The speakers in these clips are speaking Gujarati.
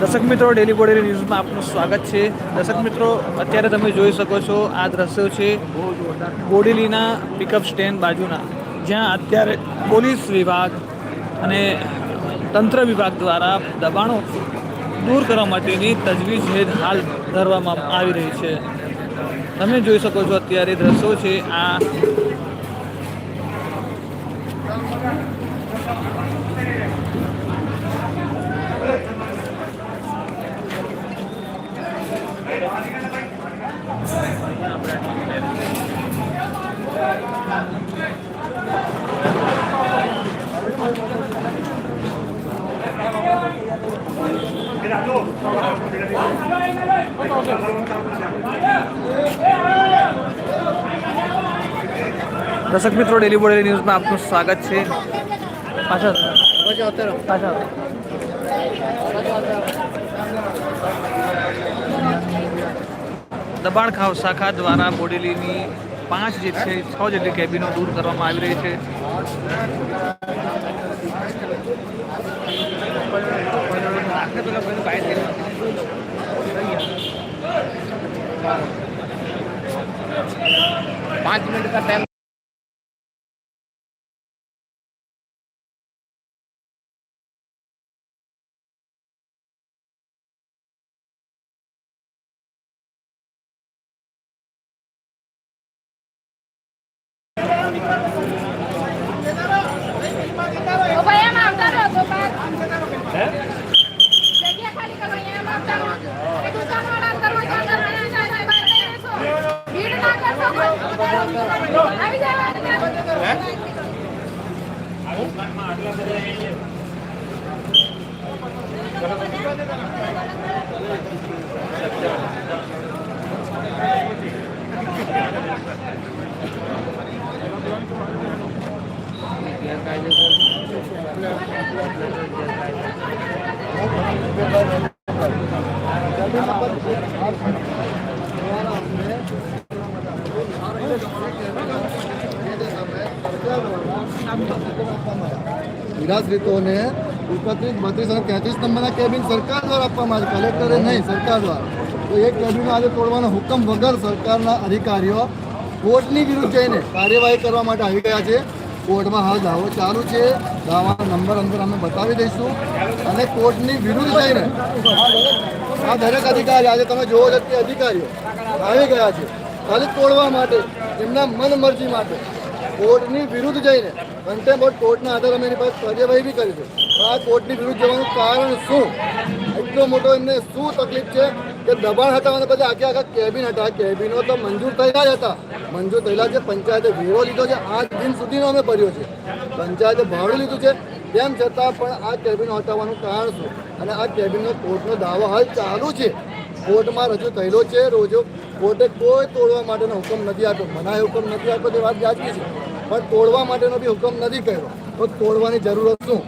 દર્શક મિત્રો ડેલી બોડેલી ન્યૂઝમાં આપનું સ્વાગત છે. દર્શક મિત્રો, અત્યારે તમે જોઈ શકો છો, આ દ્રશ્યો છે બોડેલીના પિકઅપ સ્ટેન્ડ બાજુના, જ્યાં અત્યારે પોલીસ વિભાગ અને તંત્ર વિભાગ દ્વારા દબાણો દૂર કરવા માટેની તજવીજ હાલ ધરવામાં આવી રહી છે. તમે જોઈ શકો છો, અત્યારે દ્રશ્યો છે, આ દર્શક મિત્રો ડેલી બોડેલી ન્યૂઝમાં આપનું સ્વાગત છે. પાછળ પાછળ દબાણ ખાવ શાખા દ્વારા બોડેલીની પાંચ જે છે છ જેટલી કેબિનો દૂર કરવામાં આવી રહી છે. પાંચ મિનિટ का નિરાશ્રિતોને એકત્રીસ બત્રીસ અને તેત્રીસ નંબરના કેબિન સરકાર દ્વારા આપવામાં આવે કલેક્ટરે નહીં, સરકાર દ્વારા. તો એ કેબિન આજે તોડવાનો હુકમ વગર સરકારના અધિકારીઓ કોર્ટની વિરુદ્ધ જઈને કાર્યવાહી કરવા માટે આવી ગયા છે. કોર્ટમાં હાલ દાવો ચાલુ છે. દાવાનો નંબર અંદર અમે બતાવી દઈશું. અને કોર્ટની વિરુદ્ધ જઈને આ દરેક અધિકારી, આજે તમે જોવો છો કે અધિકારીઓ આવી ગયા છે. ખાલી તોડવા માટે, એમના મનમરજી માટે કોર્ટની વિરુદ્ધ જઈને કન્ટેમ્પ ઓફ કોર્ટના આધારે અમે એની પાસે કાર્યવાહી બી કરી છે. આ કોર્ટની વિરુદ્ધ જવાનું કારણ શું? એટલો મોટો એમને શું તકલીફ છે કે દબાણ હતા અને પછી આખે આખા કેબિન હતા કેબિનો તો મંજૂર થયેલા જ હતા. મંજૂર થયેલા છે, પંચાયતે વેરો લીધો છે. આજ દિન સુધીનો અમે ભર્યો છે. પંચાયતે ભાડું લીધું છે. તેમ છતાં પણ આ કેબિનો હટાવવાનું કારણ શું? અને આ કેબિનનો કોર્ટનો દાવો હાલ ચાલુ છે. કોર્ટમાં રજૂ થયેલો છે. રોજો કોર્ટે કોઈ તોડવા માટેનો હુકમ નથી આપ્યો. મનાય હુકમ નથી આપ્યો તે વાત વ્યાજબી છે. પણ તોડવા માટેનો બી હુકમ નથી કર્યો. તો તોડવાની જરૂરત શું?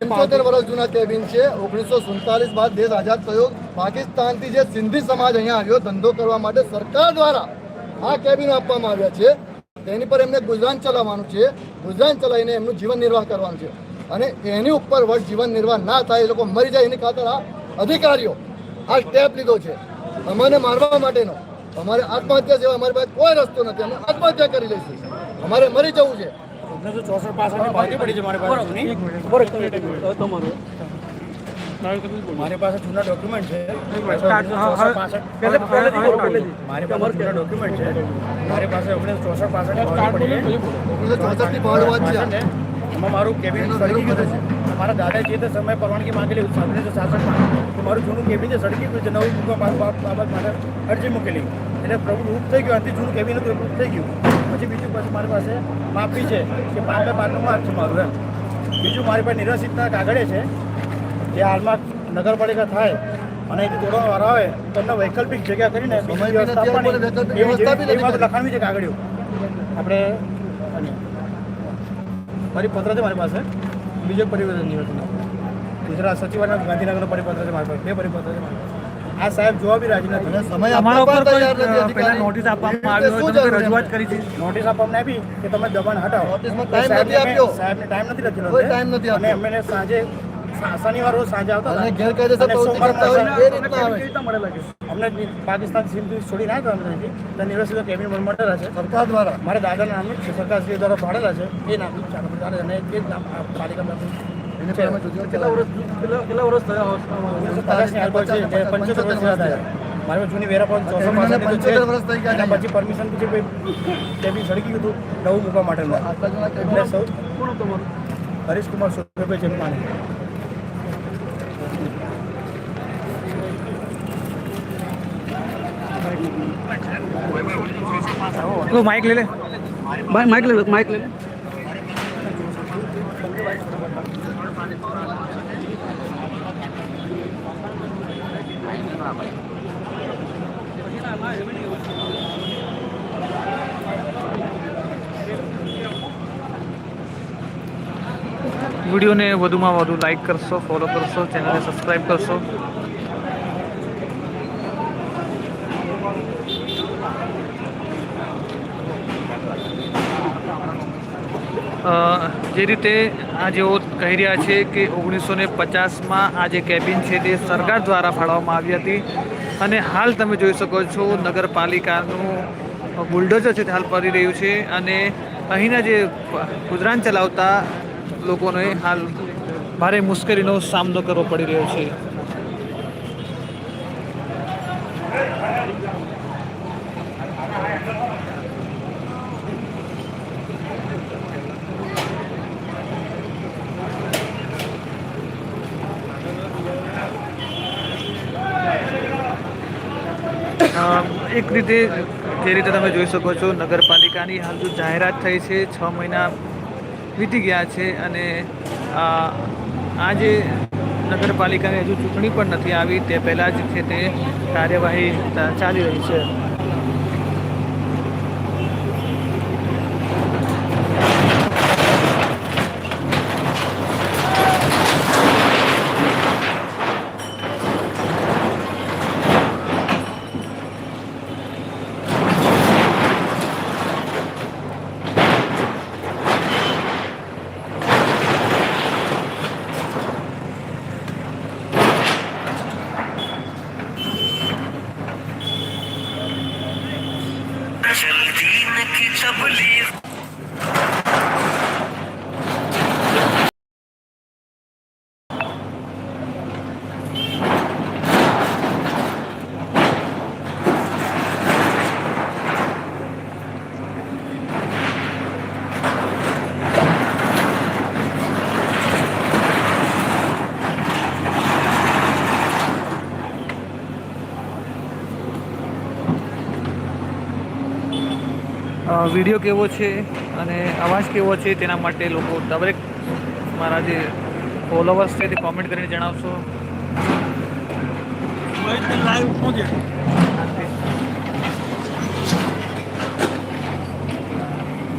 પંચોતેર વર્ષ જૂના કેબિન છે. ઓગણીસો સુડતાલીસ બાદ દેશ આઝાદ થયો. પાકિસ્તાનથી જે સિંધી સમાજ અહીંયા આવ્યો ધંધો કરવા માટે સરકાર દ્વારા આ કેબિન આપવામાં આવ્યા છે. તેની પર એમને ગુજરાન ચલાવવાનું છે. ગુજરાન ચલાવીને એમનું જીવન નિર્વાહ કરવાનું છે. અને એની ઉપર વર્ષ જીવન નિર્વાહ ના થાય એ લોકો મરી જાય એની ખાતર આ અધિકારીઓ આ સ્ટેપ લીધો છે. અમને મારવા માટેનો અમારે આત્મહત્યા સિવાય અમારી પાસે કોઈ રસ્તો નથી. અમે આત્મહત્યા કરી લઈશું. અમારે મરી જવું છે. મારી પાસે. જૂના ડોક્યુમેન્ટ છે. મારી પાસે જૂના ડોક્યુમેન્ટ છે. મારી પાસે ઓગણીસો ચોસઠ પાસઠ ઓગણીસો ચોસઠની બહાર વાત છે. એમાં મારું કેબિનેટ સળગી ગયું છે. મારા જે તે સમયે પરવાનગી માંગેલી ઓગણીસો સાસઠમાં તો મારું જૂનું કેબિન જે સળગી ગયું છે નવું મૂકવા બાબત માટે અરજી મૂકેલી એટલે પ્રભુ રૂપ થઈ ગયું અંતિમ જૂનું કેબિન રૂપ થઈ ગયું પછી બીજું પછી મારી પાસે માફી છે કે બે પાંચનું માર્ક છે મારું એમ બીજું મારી પાસે નિરસિતના કાગળે છે જે હાલમાં નગરપાલિકા થાય અને અહીંથી વારો આવે તો એમને વૈકલ્પિક જગ્યા કરીને સમય બીજી બી નથી વ્યવસ્થા આપવાનો, વૈકલ્પિક આપવાની. વ્યવસ્થા બી એવી- નથી એવી કરી. લખાણ બી છે કાગળિયું આપણે ફરી મારી પત્ર છે મારી પાસે બીજો પરિવર્તન નિવેદન ગુજરાત સચિવાલય ગાંધીનગરનો પરિપત્ર છે મારી પાસે બે પરિપત્ર છે મારી પાસે. આ સાહેબ જોવા બી રાજી નથી સમય પહેલા નોટિસ આપવામાં આવ્યો તમે રજૂઆત કરી છે. નોટિસ આપવામાં આવી કે તમે દબાણ હટાવો. નોટિસમાં ટાઈમ નથી આપ્યો. સાહેબને ટાઈમ નથી લખેલો time નથી અને અમે એમને સાંજે શનિવાર રોજ સાંજે આવતા અને. ગેરકાયદેસર એ રીતના આવે. અમને પાકિસ્તાન સીમથી છોડી ના હતા અમે તો નિવાસી કેબિન મળેલા છે. સરકાર દ્વારા? મારા દાદાના નામે સરકારશ્રી દ્વારા ભાડેલા છે એ નામ ચાલુ અને એ જ નામ પાલિકા મારી જૂની વેરા પણ ચોસો કેબિનને પાસેથી તો છે. જ. 75 વર્ષ થઈ ગયા પછી પરમિશન પછી કેબિન સળગી ગયું હતું નવું મૂકવા માટેનું. આટલા જણા કેબિન એટલે હરીશકુમાર સુરભાઈ ચંપાણી તું માઇક લઈ લે માઇક લે. લે વિડીયોને વધુમાં વધુ લાઈક કરશો ફોલો કરશો, ચેનલને સબસ્ક્રાઈબ કરશો. જે રીતે આ જેઓ કહી રહ્યા છે કે ઓગણીસો ને પચાસમાં આ જે કેબિન છે તે સરકાર દ્વારા ફાળવવામાં આવી હતી. અને હાલ તમે જોઈ શકો છો નગરપાલિકાનું બુલડોઝર છે તે હાલ ફરી રહ્યું છે અને અહીંના જે ગુજરાન ચલાવતા લોકોને હાલ ભારે મુશ્કેલીનો સામનો કરવો પડી રહ્યો છે. એક રીતે જે રીતે તમે જોઈ શકો છો, નગરપાલિકાની હાલ જો જાહેરાત થઈ છે, છ મહિના વીતી ગયા છે અને આજે નગરપાલિકાની હજુ ચૂંટણી પણ નથી આવી, તે પહેલાં જ છે તે કાર્યવાહી ચાલી રહી છે. વીડિયો કેવો છે અને અવાજ કેવો છે તેના માટે લોકો દરેક મારા જે ફોલોવર્સ છે તે કોમેન્ટ કરીને જણાવશો.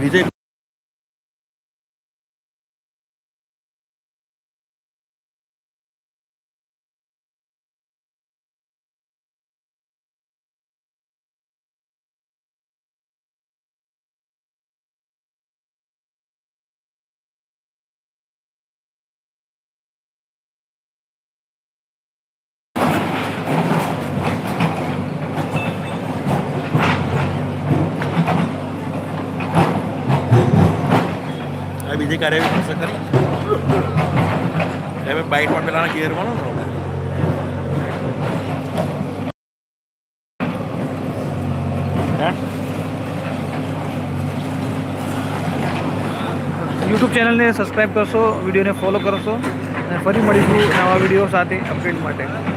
વિજય બીજી કાર્યવાહી થશે ખરી? હવે બાઇકમાં પેલા ગિયર વાળો ને યુટ્યુબ ચેનલને સબસ્ક્રાઈબ કરશો વિડીયોને ફોલો કરશો, અને ફરી મળીશું નવા વીડિયો સાથે અપડેટ માટે.